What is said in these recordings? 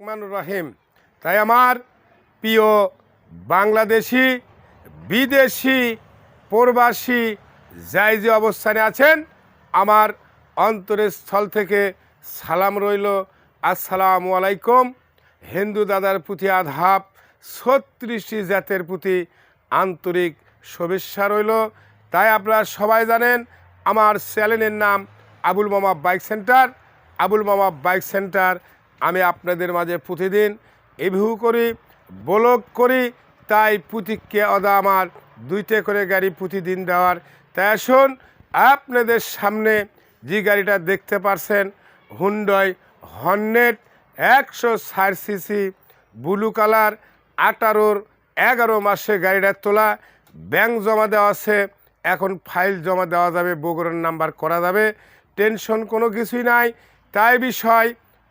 রহমান রহিম। তাই আমার প্রিয় বাংলাদেশি, বিদেশি, প্রবাসী যাই যে অবস্থানে আছেন, আমার অন্তরের স্থল থেকে সালাম রইল। আসসালামু আলাইকুম। হিন্দু দাদার প্রতি আধাপ, ছত্রিশটি জাতের প্রতি আন্তরিক শুভেচ্ছা রইল। তাই আপনারা সবাই জানেন, আমার চ্যানেলের নাম আবুল মামা বাইক সেন্টার। আবুল মামা বাইক সেন্টার আমি আপনাদের মাঝে প্রতিদিন রিভিউ করি, ব্লগ করি, তাই প্রতিকে অদা আমার দুইটা করে গাড়ি প্রতিদিন দেওয়ার। তাই আসুন, আপনাদের সামনে যে গাড়িটা দেখতে পারছেন হুন্ডয় হর্নেট একশো ষাট সিসি ব্লু কালার আঠারোর এগারো মাসে গাড়িটা তোলা। ব্যাংক জমা দেওয়া আছে, এখন ফাইল জমা দেওয়া যাবে, বগুড়ার নাম্বার করা যাবে। টেনশন কোনো কিছুই নাই। তাই বিষয়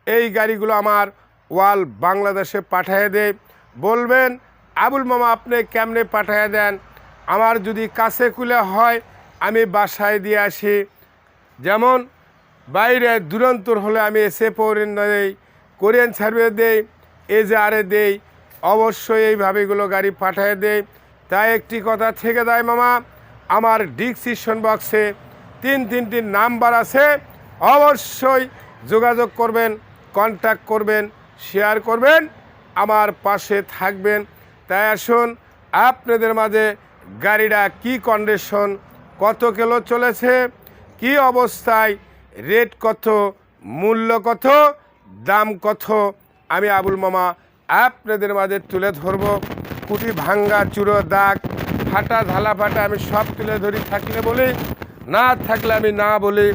এই গাড়িগুলো আমার ওয়াল বাংলাদেশে পাঠিয়ে দেয় বলবেন, আবুল মামা, আপনি কেমনে পাঠিয়ে দেন? আমার যদি কাছে কুলে হয়, আমি বাসায় দিয়ে আসি। যেমন, বাইরে দুরন্তর হলে আমি এসে পৌরেন দেই কোরিয়ান সার্ভিস দেই এজারে দেই, অবশ্যই এইভাবে এগুলো গাড়ি পাঠিয়ে দেয় তাই একটি কথা থেকে দেয় মামা, আমার ডিসক্রিপশন বক্সে তিন তিনটি নাম্বার আছে, অবশ্যই যোগাযোগ করবেন। কন্ট্যাক্ট করবেন শেয়ার করবেন, আমার পাশে থাকবেন। তাই আসুন, আপনাদের মাঝে গাড়িটা কি কন্ডিশন কত কিলো চলেছে, কি অবস্থায় রেট কত, মূল্য কত, দাম কত, আমি আবুল মামা আপনাদের মাঝে তুলে ধরবো। কুটি ভাঙ্গা, চুরো দাগ, ফাটা ধালা ফাটা আমি সব তুলে ধরি, থাকলে বলি, না থাকলে আমি না বলি।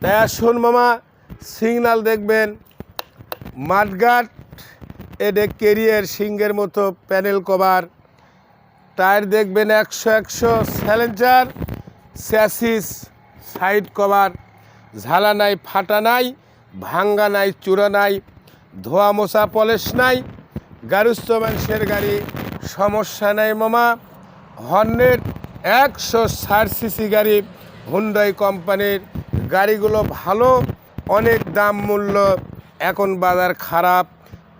তাই আসুন মামা সিগনাল দেখবেন মাঠগাট এডে কেরিয়ার সিংহের মতো প্যানেল কভার। টায়ার দেখবেন একশো একশো স্যালেঞ্জার, স্যাসিস, সাইড কভার। ঝালা নাই, ফাটা নাই, ভাঙ্গা নাই, চূড়া নাই, ধোয়া মোছা পলেশ নাই, গারুস্থ মানুষের গাড়ি, সমস্যা নাই মামা। হর্নের একশো ষাট সিসি গাড়ি, হুন্ডাই কোম্পানির। গাড়িগুলো ভালো অনেক দাম মূল্য, এখন বাজার খারাপ,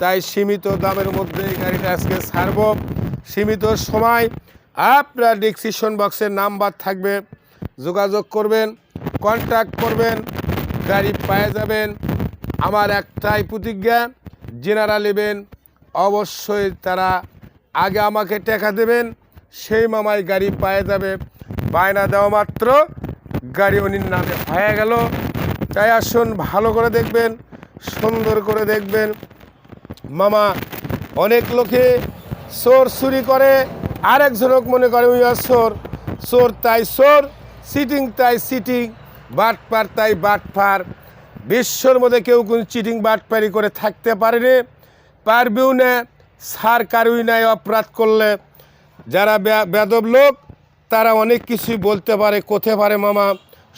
তাই সীমিত দামের মধ্যে এই গাড়িটা আজকে ছাড়ব। সীমিত সময় আপনার ডিসক্রিপশন বক্সের নাম্বার থাকবে, যোগাযোগ করবেন কন্ট্যাক্ট করবেন, গাড়ি পেয়ে যাবেন। আমার একটাই প্রতিজ্ঞা জেনারা নেবেন অবশ্যই তারা আগে আমাকে টাকা দেবেন, সেই মামাই গাড়ি পায়ে যাবে। বায়না দেওয়া মাত্র গাড়ি উনির নামে হয়ে গেল। তাই আসুন, ভালো করে দেখবেন, সুন্দর করে দেখবেন। মামা, অনেক লোকে চোর চুরি করে আরেকজনক মনে করে উই আর চোর চোর তাই চোর সিটিং তাই সিটিং বাটপার তাই বাটপার। বিশ্বর মধ্যে কেউ কোন চিটিং বাটপারি করে থাকতে পারেনি পারবেও না সার কারুই নাই অপরাধ করলে। যারা বেদব লোক, তারা অনেক কিছুই বলতে পারে, কোথে পারে মামা?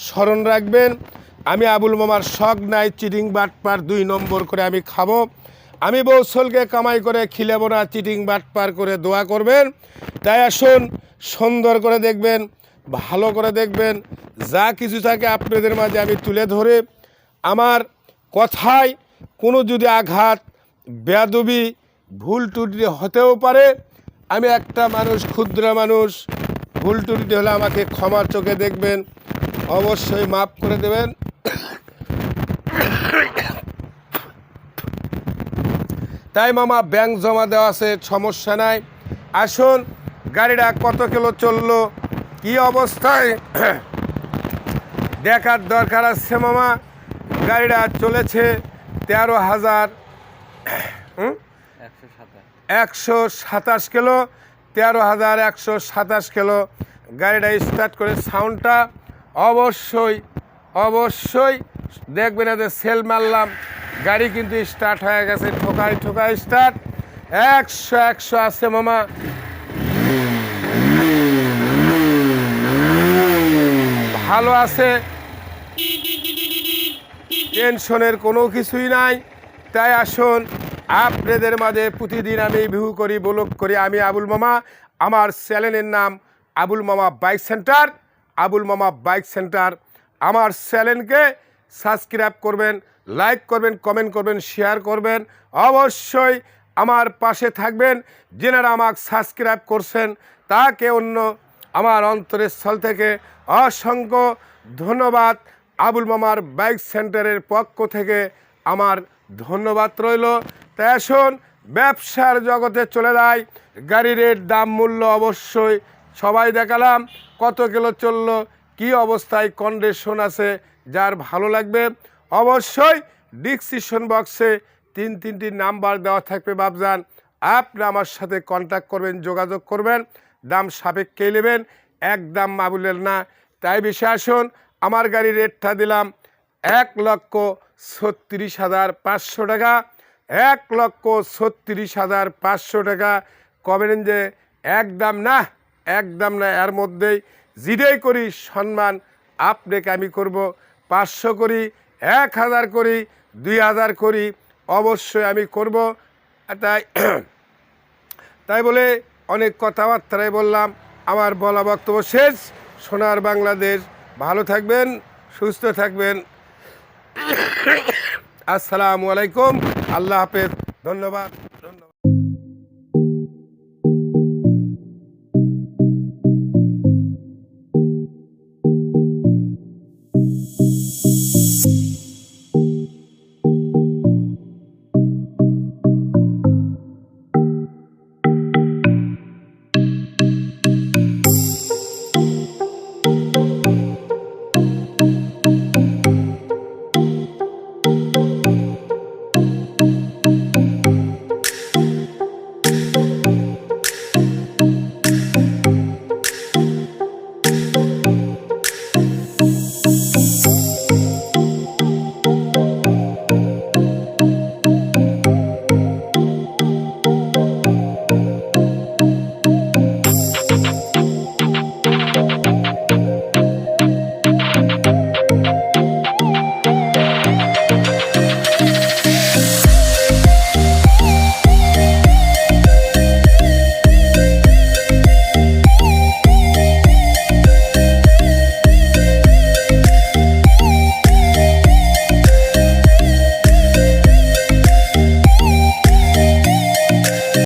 স্মরণ রাখবেন আমি আবুল মামার শখ নাই, চিটিং বাটপার দুই নম্বর করে আমি খাব। আমি বৌসলকে কামাই করে খিলেব না, চিটিং বাটপার করে দোয়া করবেন। তাই আসুন, সুন্দর করে দেখবেন, ভালো করে দেখবেন। যা কিছু থাকে আপনাদের মাঝে আমি তুলে ধরে। আমার কথায় কোনো যদি আঘাত বেদবি ভুল টুটি হতেও পারে, আমি একটা মানুষ, ক্ষুদ্র মানুষ, ভুল টুটি হলে আমাকে ক্ষমার চোখে দেখবেন, অবশ্যই মাফ করে দেবেন। তাই মামা ব্যাংক জমা দেওয়া আছে, সমস্যা নাই। আসুন, গাড়িটা কত কিলো চলল, কি অবস্থায়? দেখার দরকার আছে মামা, গাড়িটা চলেছে তেরো হাজার একশো সাতাশ কিলো, তেরো হাজার একশো সাতাশ কিলো। গাড়িটা স্টার্ট করে সাউন্ডটা অবশ্যই অবশ্যই দেখবেন এদের সেল মারলাম, গাড়ি কিন্তু স্টার্ট হয়ে গেছে ঠোকাই ঠোকাই স্টার্ট একশো একশো আছে মামা। ভালো আছে। টেনশনের কোনো কিছুই নাই। তাই আসুন, আপনাদের মাঝে প্রতিদিন আমি ভিউ করি ব্লগ করি। আমি আবুল মামা, আমার চ্যানেলের নাম আবুল মামা বাইক সেন্টার, আবুল মামা বাইক সেন্টার। আমার চ্যানেলকে সাবস্ক্রাইব করবেন, লাইক করবেন, কমেন্ট করবেন, শেয়ার করবেন। অবশ্যই আমার পাশে থাকবেন, যেনারা আমাকে সাবস্ক্রাইব করছেন, তাকে অন্য আমার অন্তরের স্থল থেকে অসংখ্য ধন্যবাদ। আবুল মামার বাইক সেন্টারের পক্ষ থেকে আমার ধন্যবাদ রইল। তাই আসুন, ব্যবসার জগতে চলে যায় গাড়ির দাম, মূল্য অবশ্যই সবাই দেখালাম। কত কিলো চলল কি অবস্থায় কন্ডিশন আছে, যার ভালো লাগবে? অবশ্যই ডিসক্রিপশন বক্সে তিন তিনটি নাম্বার দেওয়া থাকবে বাবজান আপনি আমার সাথে কন্ট্যাক্ট করবেন, যোগাযোগ করবেন। দাম সাপেক্ষে নেবেন একদম মাবুলের না। তাই বিষয়ে আসুন, আমার গাড়ির রেটটা দিলাম এক লক্ষ ছত্রিশ হাজার পাঁচশো টাকা। এক লক্ষ ছত্রিশ হাজার পাঁচশো টাকা। কবেন যে একদম না একদম না, এর মধ্যেই জিডেই করি সম্মান, আপনাকে আমি করব পাঁচশো করি, এক হাজার করি, দুই হাজার করি, অবশ্যই আমি করব। তাই তাই বলে অনেক কথাবার্তায় বললাম। আমার বলা বক্তব্য শেষ। সোনার বাংলাদেশ। ভালো থাকবেন, সুস্থ থাকবেন। আসসালামু আলাইকুম। আল্লাহ হাফেজ। ধন্যবাদ।